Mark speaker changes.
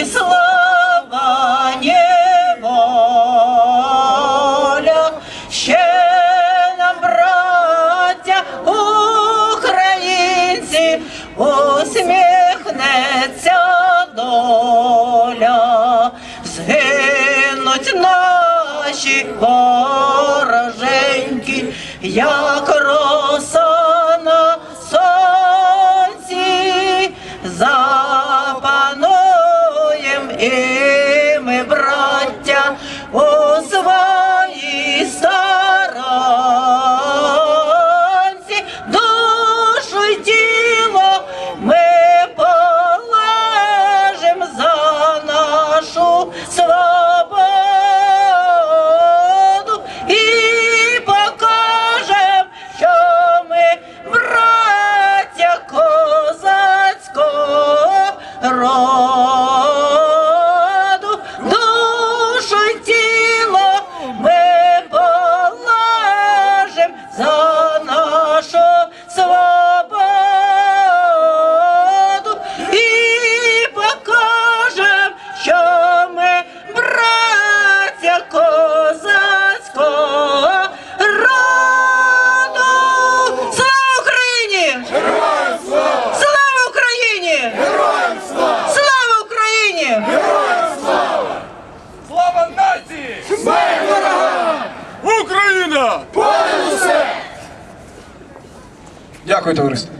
Speaker 1: і слава неволя. Ще нам, браття, українці, усміхнеться доля, згинуть наші вороженьки, як і ми, браття, у своїй сторонці, душу й тіло ми полежим за нашу свободу і покажем, що ми браття козацького роду.
Speaker 2: Україна! Понад усе! Дякую, товариство.